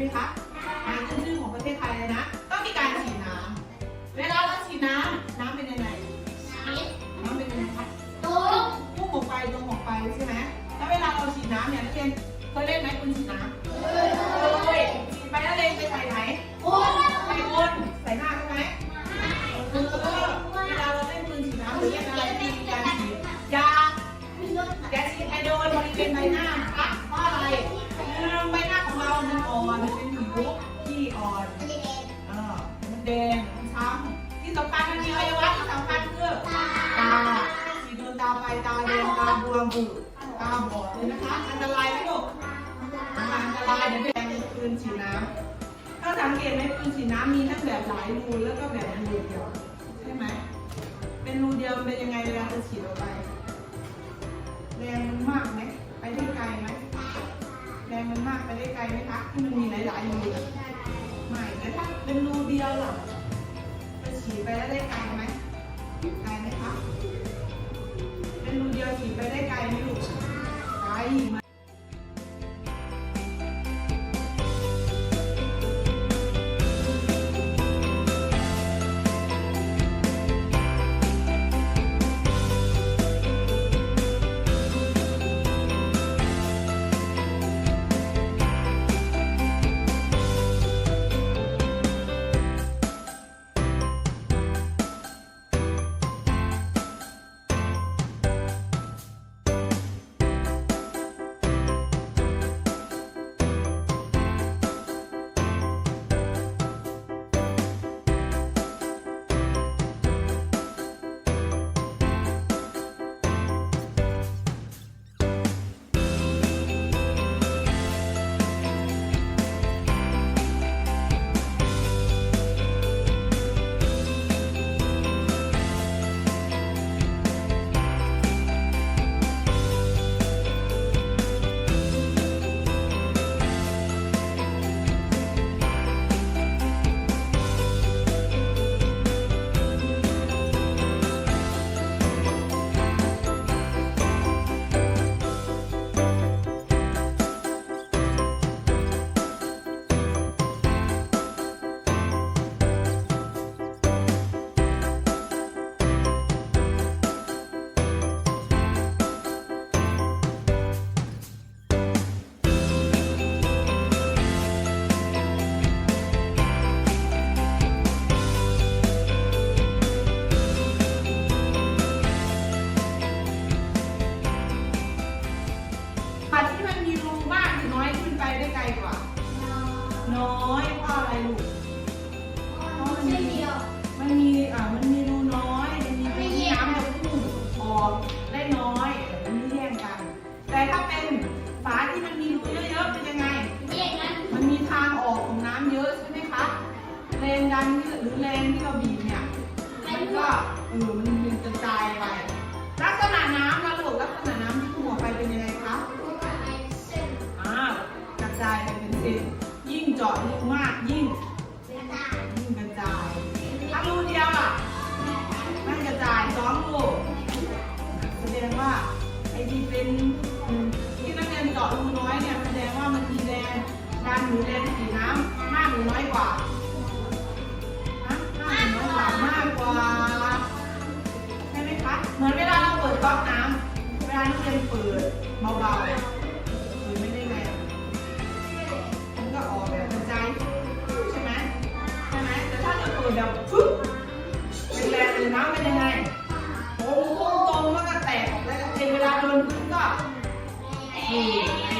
ทศไทยใช่ไหมคะน้ำขึ้นชื่อของประเทศไทยเลยนะ ต้องมีการฉีดน้ำเวลาเราฉีดน้ำน้ำเป็นยังไง น้ำเป็นยังไงคะพุ่งออกไปตรงออกไปใช่ไหมแล้วเวลาเราฉีดน้ำเนี่ยนักเรียนเคยเล่นไหมคุณฉีดน้ำ วมบูดตาบอดเลยนะคะ อันตรายไหมลูกอันตรายเดี๋ยวแดงปืนฉีดน้ำถ้าสังเกตไหมปืนฉีดน้ำมีทั้งแบบหลายรูแล้วก็แบบรูเดียวใช่ไหมเป็นรูเดียวเป็นยังไงเวลาจะฉีดออกไปแรงมันมากไหมไปได้ไกลไหมแรงมันมากไปได้ไกลไหมคะที่มันมีหลายๆรูไม่แต่ถ้าเป็นรูเดียวล่ะจะฉีดไปแล้วได้ไกลไหม เดียวขี่ไปได้ไกลไหมลูกไกล ก็เออมันมันกระจายไปลักษณะน้ำนะลูกลักษณะน้ำที่พุ่งออกไปเป็นยังไงคะอ้ากระจายไปเป็นเส้นยิ่งเจาะรูมากยิ่งยิ่งกระจายถ้ารูเดียวอะมันกระจายสองรูแสดงว่าไอ้ที่เป็นที่นักเรียนเจาะรูน้อยเนี่ยแสดงว่ามันมีแรงดันหรือแรงสีน้ำมากหรือน้อยกว่าฮ เหมือนเวลาเราเปิดก๊อกน้ำเวลานักเรียนเปิดเบาๆเปิดไม่ได้แรงมันก็ออกแบบกระจายใช่ไหมใช่ไหมแต่ถ้าเราเปิดแบบฟึ๊บแรงๆเลยน้ำเป็นยังไงโอ้โหตรงๆแล้วก็แตกออกแล้วเองเวลาโดนพื้นก็นี่